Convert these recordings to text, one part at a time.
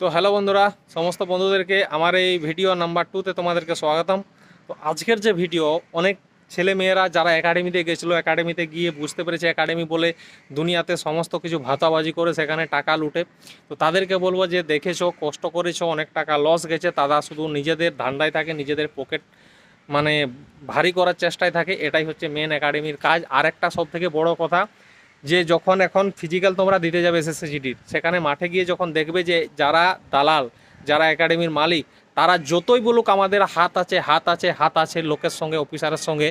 তো হ্যালো বন্ধুরা, সমস্ত বন্ধুদেরকে আমার এই ভিডিও নাম্বার টুতে তোমাদেরকে স্বাগতম। তো আজকের যে ভিডিও, অনেক ছেলে মেয়েরা যারা একাডেমিতে গেছিল একাডেমিতে গিয়ে বুঝতে পেরেছে একাডেমি বলে দুনিয়াতে সমস্ত কিছু ভাতাবাজি করে সেখানে টাকা লুটে। তো তাদেরকে বলব যে দেখেছ, কষ্ট করেছ, অনেক টাকা লস গেছে, তারা শুধু নিজেদের ধান্দায় থাকে, নিজেদের পকেট মানে ভারী করার চেষ্টায় থাকে, এটাই হচ্ছে মেন একাডেমির কাজ। আর একটা সব থেকে বড় কথা যে যখন এখন ফিজিক্যাল তোমরা দিতে যাবে এসএসসিজিডির সেখানে মাঠে গিয়ে যখন দেখবে যে যারা দালাল, যারা একাডেমির মালিক, তারা যতই বলুক আমাদের হাত আছে হাত আছে হাত আছে লোকের সঙ্গে অফিসারের সঙ্গে,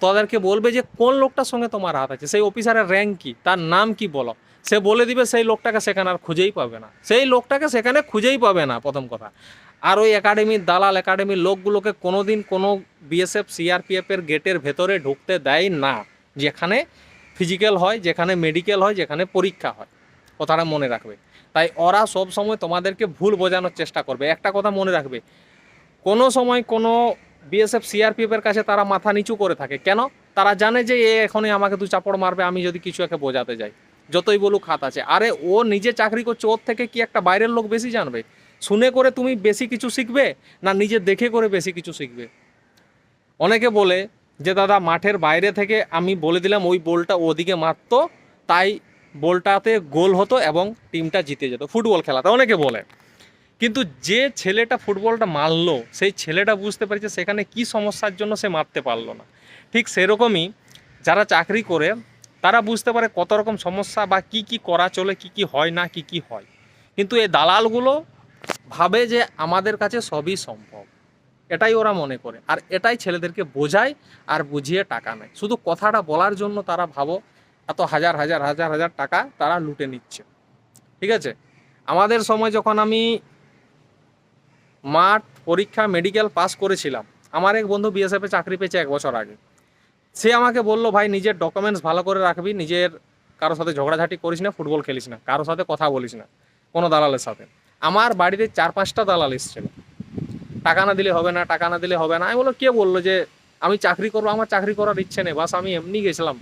তাদেরকে বলবে যে কোন লোকটার সঙ্গে তোমার হাত আছে? সেই অফিসারের র্যাঙ্ক কী? তার নাম কি বলো? সে বলে দিবে সেই লোকটাকে সেখানে আর খুঁজেই পাবে না। সেই লোকটাকে সেখানে খুঁজেই পাবে না, প্রথম কথা। আর ওই একাডেমির দালাল একাডেমির লোকগুলোকে কোনোদিন কোনো বিএসএফ সিআরপিএফের গেটের ভেতরে ঢুকতে দেয় না। যেখানে ফিজিক্যাল হয়, যেখানে মেডিকেল হয়, যেখানে পরীক্ষা হয়, কথাটা মনে রাখবে। তাই ওরা সব সময় তোমাদেরকে ভুল বোঝানোর চেষ্টা করবে। একটা কথা মনে রাখবে, কোনো সময় কোনো বিএসএফ সিআরপিএফের কাছে তারা মাথা নিচু করে থাকে। কেন? তারা জানে যে এ এখনই আমাকে দু চাপড় মারবে, আমি যদি কিছু একে বোঝাতে যাই। যতই বলুক হাত আছে। আরে ও নিজে চাকরি করছে, ওর থেকে কি একটা বাইরের লোক বেশি জানবে? শুনে করে তুমি বেশি কিছু শিখবে, না নিজে দেখে করে বেশি কিছু শিখবে? অনেকে বলে যে দাদা, মাঠের বাইরে থেকে আমি বলে দিলাম, ওই বলটা ওদিকে মারতো, তাই বলটাতে গোল হতো এবং টিমটা জিতে যেত। ফুটবল খেলাতে অনেকে বলে। কিন্তু যে ছেলেটা ফুটবলটা মারলো, সেই ছেলেটা বুঝতে পেরেছে সেখানে কি সমস্যার জন্য সে মারতে পারল না। ঠিক সেরকমই যারা চাকরি করে, তারা বুঝতে পারে কত রকম সমস্যা বা কি কি করা চলে, কি কি হয় না, কি কি হয়। কিন্তু এই দালালগুলো ভাবে যে আমাদের কাছে সবই সম্ভব। এটাই ওরা মনে করে। আর এটাই ছেলেদেরকে বোঝায় আর বুঝিয়ে টাকা নেয়। শুধু কথাটা বলার জন্য তারা ভাবো, এত হাজার হাজার হাজার হাজার টাকা তারা লুটে নিচ্ছে। ঠিক আছে? আমাদের সময় যখন আমি মাঠ, পরীক্ষা মেডিকেল পাস করেছিলাম, আমার এক বন্ধু বিএসএফে চাকরি পেয়েছে এক বছর আগে। সে আমাকে বলল, ভাই, নিজের ডকুমেন্টস ভালো করে রাখবি, নিজের কারোর সাথে ঝগড়াঝাটি করিস না ফুটবল খেলিস না, কারোর সাথে কথা বলিস না, কোনো দালালের সাথে। আমার বাড়িতে চার পাঁচটা দালাল এসেছিল। টাকা না দিলে হবে না, টাকা না দিলে হবে না। আমি বলল কে বলল যে আমি চাকরি করব? আমার চাকরি করার ইচ্ছে নেই, বাস আমি এমনি গেছিলাম।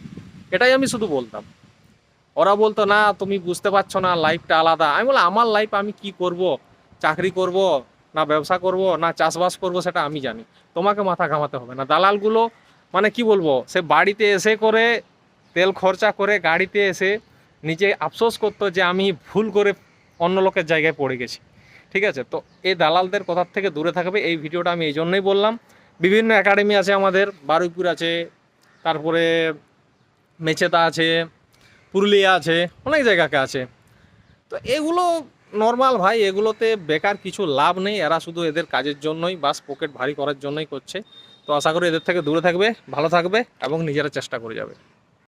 এটাই আমি শুধু বলতাম। ওরা বলতো, না, তুমি বুঝতে পারছ না লাইফটা আলাদা। আমি বললাম, আমার লাইফ আমি কি করব? চাকরি করব, না ব্যবসা করব, না চাষবাস করব, সেটা আমি জানি। তোমাকে মাথা ঘামাতে হবে না। দালালগুলো মানে কি বলব, সে বাড়িতে এসে করে তেল খরচা করে গাড়িতে এসে নিজে আফসোস করতো যে আমি ভুল করে অন্য লোকের জায়গায় পড়ে গেছি। ঠিক আছে? তো এই দালালদের কথার থেকে দূরে থাকবে। এই ভিডিওটা আমি এই জন্যই বললাম। বিভিন্ন একাডেমি আছে আমাদের। বারুইপুর আছে, তারপরে মেচেতা আছে, পুরুলিয়া আছে, অনেক জায়গাকে আছে। তো এগুলো নর্মাল ভাই, এগুলোতে বেকার কিছু লাভ নেই। এরা শুধু এদের কাজের জন্যই, বাস পকেট ভারী করার জন্যই করছে। তো আশা করি এদের থেকে দূরে থাকবে, ভালো থাকবে এবং নিজেরা চেষ্টা করে যাবে।